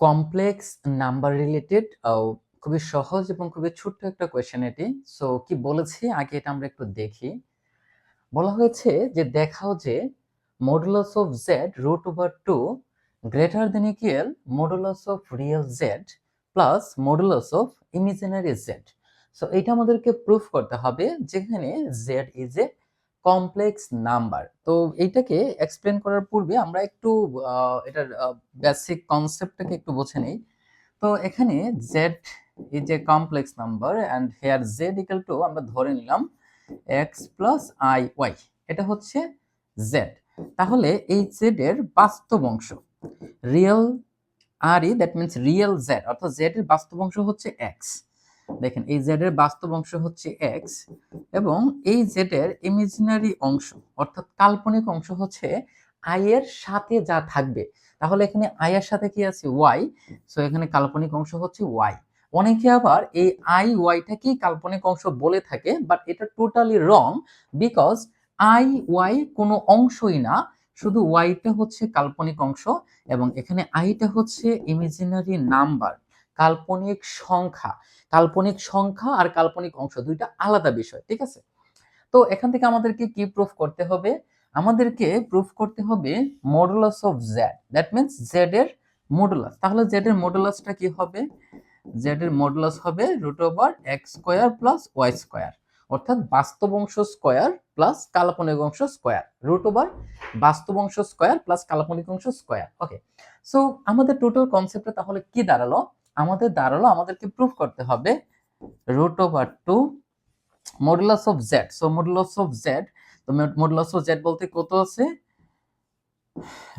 Complex number related খুবই সহজ এবং খুবই ছোট্ট একটা কোয়েশ্চেন এটি। সো কি বলেছি? আগে এটা আমরা একটু দেখি। বলা হয়েছে যে, দেখাও যে modulus of z root over two greater than equal modulus of real z plus modulus of imaginary z so এটা আমাদেরকে প্রুফ করতে হবে যেখানে z is a complex number তো এইটাকে এক্সপ্লেন করার পূর্বে আমরা একটু এটার বেসিক কনসেপ্টটাকে একটু বুঝে নেই। তো এখানে z is a complex number and here z equal to আমরা ধরে নিলাম এক্স প্লাস আই ওয়াই এটা হচ্ছে জেড তাহলে এই জেড এর বাস্তব অংশ। Real R E that means real z অর্থাৎ জেড এর বাস্তব অংশ হচ্ছে এক্স দেখেন, এই জেড এর বাস্তব অংশ হচ্ছে এক্স এবং এই জেড এর ইমেজিনারি অংশ, অর্থাৎ কাল্পনিক অংশ হচ্ছে আই এর সাথে যা থাকবে। তাহলে এখানে আই এর সাথে কি আছে? ওয়াই সো এখানে কাল্পনিক অংশ হচ্ছে ওয়াই অনেকে আবার এই আই ওয়াইটাকেই কাল্পনিক অংশ বলে থাকে বাট এটা totally wrong because i y কোনো অংশই না, শুধু ওয়াইটা হচ্ছে কাল্পনিক অংশ এবং এখানে আইটা হচ্ছে ইমেজিনারি নাম্বার কাল্পনিক সংখ্যা। কাল্পনিক সংখ্যা আর কাল্পনিক অংশ দুইটা আলাদা বিষয়, ঠিক আছে? তো এখান থেকে আমাদেরকে কি প্রুফ করতে হবে? আমাদেরকে প্রুফ করতে হবে modulus of z that means z এর মডুলাস তাহলে জেড এর মডুলাসটা কি হবে? জেড এর মডুলাস হবে root over x square plus y square অর্থাৎ বাস্তব অংশ স্কোয়ার প্লাস কাল্পনিক অংশ স্কোয়ার রুট ওভার বাস্তব অংশ স্কোয়ার প্লাস কাল্পনিক অংশ স্কোয়ার ওকে সো আমাদের টোটাল কনসেপ্টটা তাহলে কি দাঁড়াল? আমাদের দাঁড়াল, আমাদেরকে প্রুফ করতে হবে। Root over two modulus of z so modulus of z তো মডুলাস অফ জেড বলতে কত আছে?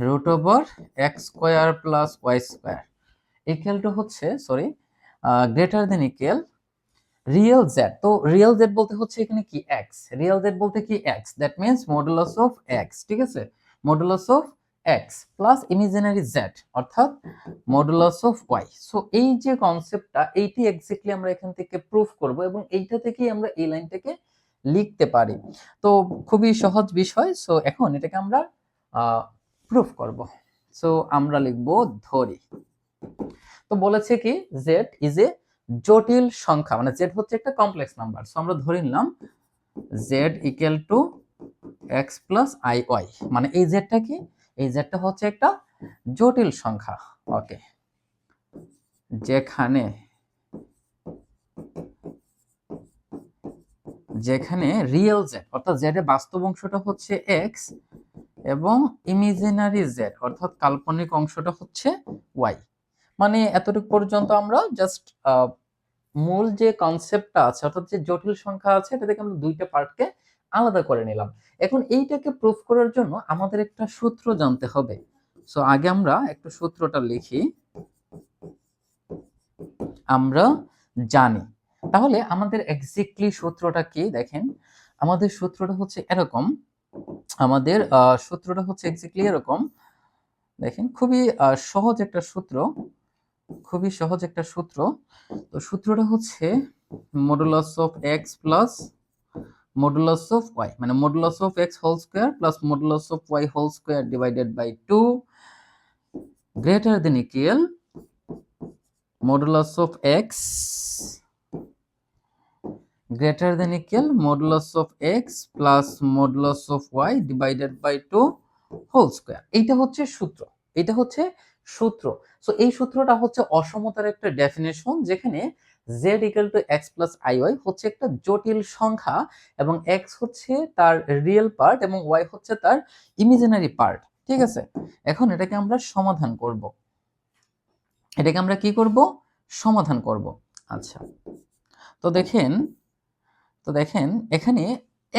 Root over x square plus y square equal to হচ্ছে sorry greater than equal real z তো রিয়েল জেড বলতে হচ্ছে এখানে কি? এক্স রিয়েল জেড বলতে কি? X that means modulus of x ঠিক আছে? Modulus of x plus imaginary z অর্থাৎ মডুলাস অফ ওয়াই সো এই যে কনসেপ্টটা এইটি এক্স্যাক্টলি আমরা এখান থেকে প্রুফ করব এবং এইটা থেকেই আমরা এই লাইনটাকে লিখতে পারি। তো, খুবই সহজ বিষয়। সো এখন এটাকে আমরা প্রুফ করব। সো আমরা লিখব ধরি। তো বলেছে কি জেড ইজ এ জটিল সংখ্যা মানে জেড হচ্ছে একটা কমপ্লেক্স নাম্বার সো আমরা ধরে নিলাম z equal to x plus i y মানে এই জেডটা কি? এই জেডটা হচ্ছে একটা জটিল সংখ্যা। ওকে যেখানে যেখানে রিয়েল জেড অর্থাৎ জেড এর বাস্তব অংশটা হচ্ছে এক্স এবং ইমিজিনারি জেড অর্থাৎ কাল্পনিক অংশটা হচ্ছে ওয়াই মানে এতটুকু পর্যন্ত আমরা জাস্ট মূল যে কনসেপ্টটা আছে, অর্থাৎ যে জটিল সংখ্যা আছে, এটা থেকে আমরা দুইটা পার্টকে আলাদা করে নিলাম। এখন এইটাকে প্রুফ করার জন্য আমাদের একটা সূত্র জানতে হবে। সো আগে আমরা একটু সূত্রটা লিখি। আমরা জানি। তাহলে আমাদের এক্স্যাক্টলি সূত্রটা কি? দেখেন, আমাদের সূত্রটা হচ্ছে এরকম। আমাদের সূত্রটা হচ্ছে এক্স্যাক্টলি এরকম। দেখেন, খুবই সহজ একটা সূত্র। খুবই সহজ একটা সূত্র। তো সূত্রটা হচ্ছে modulus of x plus modulus of y মানে modulus of x whole square plus modulus of y whole square divided by two greater than equal modulus of x greater than equal modulus of x plus modulus of y divided by two whole square এইটা হচ্ছে সূত্র। এটা হচ্ছে সূত্র। So এই সূত্রটা হচ্ছে অসমতার একটা ডেফিনেশন যেখানে z equal to x plus i y হচ্ছে একটা জটিল সংখ্যা এবং এক্স হচ্ছে তার রিয়েল পার্ট এবং ওয়াই হচ্ছে তার ইমিজিনারি পার্ট ঠিক আছে? এখন এটাকে আমরা সমাধান করব। এটাকে আমরা কি করব? সমাধান করব। আচ্ছা। তো দেখেন তো দেখেন, এখানে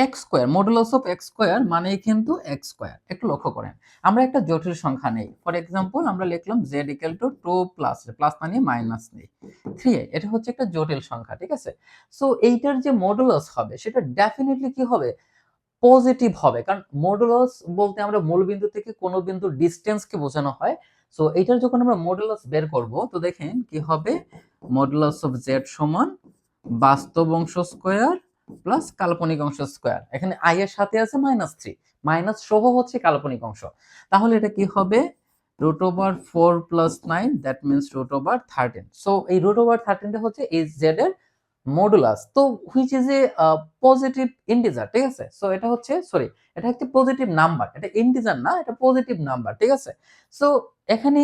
x square modulus of x square মানে কিন্তু এক্স স্কোয়ার। একটু লক্ষ্য করেন। আমরা একটা জটিল সংখ্যা নেই। ফর এক্সাম্পল আমরা লিখলাম z equal to two plus plus মানে মাইনাস নেই থ্রি এটা হচ্ছে একটা জটিল সংখ্যা, ঠিক আছে? সো এইটার যে মডুলাস হবে, সেটা ডেফিনেটলি কি হবে? পজিটিভ হবে। কারণ মডুলাস বলতে আমরা মূল বিন্দু থেকে কোনো বিন্দু ডিস্টেন্সকে বোঝানো হয়। সো এইটার যখন আমরা মডুলাস বের করব, তো দেখেন কি হবে? মডুলাস অফ জেড সমান বাস্তব অংশ স্কোয়ার প্লাস কাল্পনিক অংশ স্কোয়ার এখানে আই এর সাথে আছে মাইনাস থ্রি মাইনাস সহ হচ্ছে কাল্পনিক অংশ। তাহলে এটা কি হবে? Root over four plus nine that means root over thirteen so এই রুট ওভার থার্টিনটা হচ্ছে এই জেড এর মডুলাস তো which is a positive integer ঠিক আছে? সো এটা হচ্ছে সরি এটা একটি পজিটিভ নাম্বার এটা ইন্টিজার না, এটা পজিটিভ নাম্বার ঠিক আছে? সো এখানে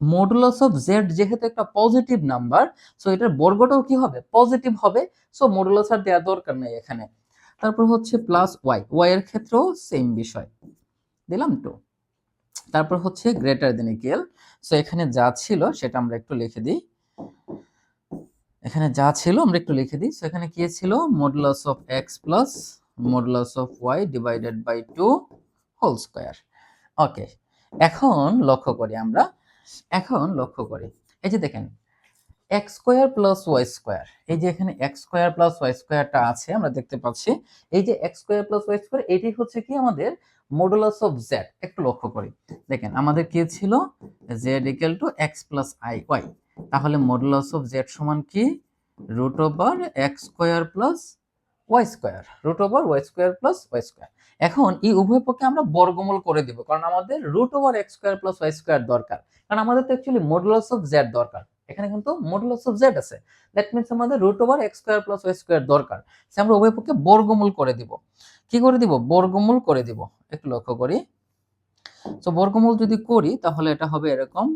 মডুলাস অফ জেড যেহেতু একটা পজিটিভ নাম্বার সো এটার বর্গটাও কি হবে? পজিটিভ হবে সো মডুলাস আর দেওয়ার দরকার নেই এখানে। তারপর হচ্ছে প্লাস ওয়াই ওয়াই এর ক্ষেত্রেও সেম বিষয়। দিলাম টু তারপর হচ্ছে গ্রেটার দেন ইকুয়াল সো এখানে যা ছিল সেটা আমরা একটু লিখে দিই। এখানে যা ছিল আমরা একটু লিখে দিই। সো এখানে কি ছিল? Modulus of x plus modulus of y divided by two whole square okay এখন লক্ষ্য করি আমরা এখন লক্ষ্য করি। এই যে দেখেন x square plus y square এই যে এখানে এক্স স্কোয়ার প্লাস ওয়াই স্কোয়ারটা আছে, আমরা দেখতে পাচ্ছি, এই যে x square plus y square এটি হচ্ছে কি আমাদের মডুলাস অফ জেড একটু লক্ষ্য করি। দেখেন, আমাদের কি ছিল? Z equal to x plus i y তাহলে মডুলাস অফ জেড সমান কি? Root over x square plus y square root over y square plus y square এখন এই উভয় পক্ষে আমরা বর্গমূল করে দিব, কারণ আমাদের root over x square plus y square দরকার। কারণ আমাদের তো অ্যাকচুয়ালি মডুলাস অফ জেড দরকার। এখানে কিন্তু মডুলাস অফ জেড আছে। দ্যাট মিনস আমাদের root over x square plus y square দরকার। সে আমরা উভয় পক্ষে বর্গমূল করে দিব। কি করে দিব? বর্গমূল করে দিব। একটু লক্ষ্য করি। তো বর্গমূল যদি করি, তাহলে এটা হবে এরকম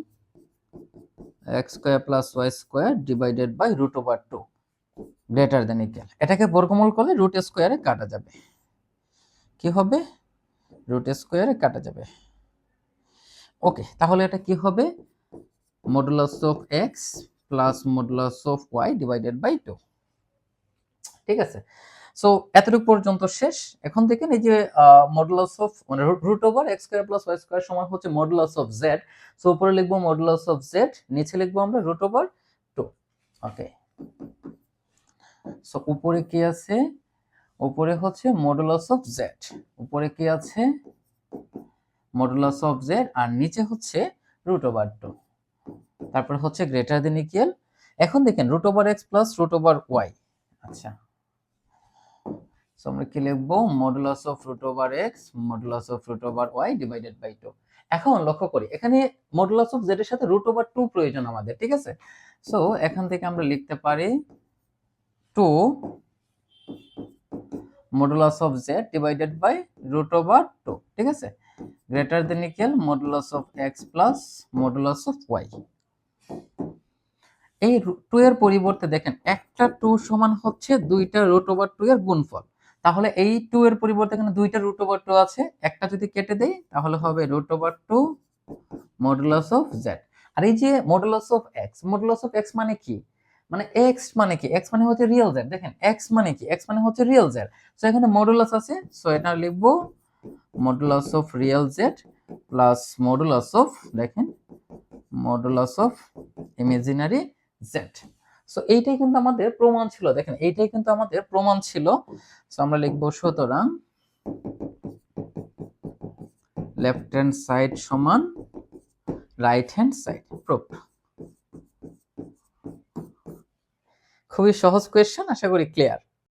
x square plus y square divided by root over two greater than equal এটাকে বর্গমূল করলে রুট স্কোয়ারে কাটা যাবে। কি হবে? রুট স্কোয়ারে কাটা যাবে। ওকে তাহলে এটা কি হবে? Modulus of x plus modulus of y divided by two ঠিক আছে? সো এতটুকু পর্যন্ত শেষ। এখন দেখেন এই যে মডুলাস অফ মানে root over x square plus y square সমান হচ্ছে মডুলাস অফ জেড সো উপরে লিখব মডুলাস অফ জেড নিচে লিখব আমরা root over two okay so উপরে কি আছে? উপরে হচ্ছে মডুলাস অফ জেড উপরে কি আছে? মডুলাস অফ জেড আর নিচে হচ্ছে রুট ওভার টু তারপর হচ্ছে গ্রেটার দেন ইকুয়াল এখন দেখেন root over x plus root over y আচ্ছা। সো আমরা কি লিখব? Modulus of root over x modulus of root over y divided by two এখন লক্ষ্য করি, এখানে মডুলাস অফ জেড এর সাথে রুট ওভার টু প্রয়োজন আমাদের, ঠিক আছে? সো এখান থেকে আমরা লিখতে পারি two modulus of z divided by root over two ঠিক আছে? Greater than equal modulus of x plus modulus of y এই টু এর পরিবর্তে দেখেন, একটা টু সমান হচ্ছে দুইটা রুট ওভার টু এর গুণফল। তাহলে এই টু এর পরিবর্তে এখানে দুইটা রুট ওভার টু আছে, একটা যদি কেটে দেই, তাহলে হবে root over two modulus of z আর এই যে modulus of x modulus of x মানে কি? মানে এক্স মানে কি? এক্স মানে হচ্ছে রিয়েল জেড দেখেন। এক্স মানে কি? এক্স মানে হচ্ছে রিয়েল জেড সো এখানে মডুলাস আছে। সো এটা লিখব modulus of real z plus modulus of দেখেন modulus of imaginary z so এইটাই কিন্তু আমাদের প্রমাণ ছিল। দেখেন, এইটাই কিন্তু আমাদের প্রমাণ ছিল। সো আমরা লিখব সুতরাং লেফট হ্যান্ড সাইড সমান রাইট হ্যান্ড সাইড প্রুফ খুবই সহজ কোয়েশ্চেন আশা করি ক্লিয়ার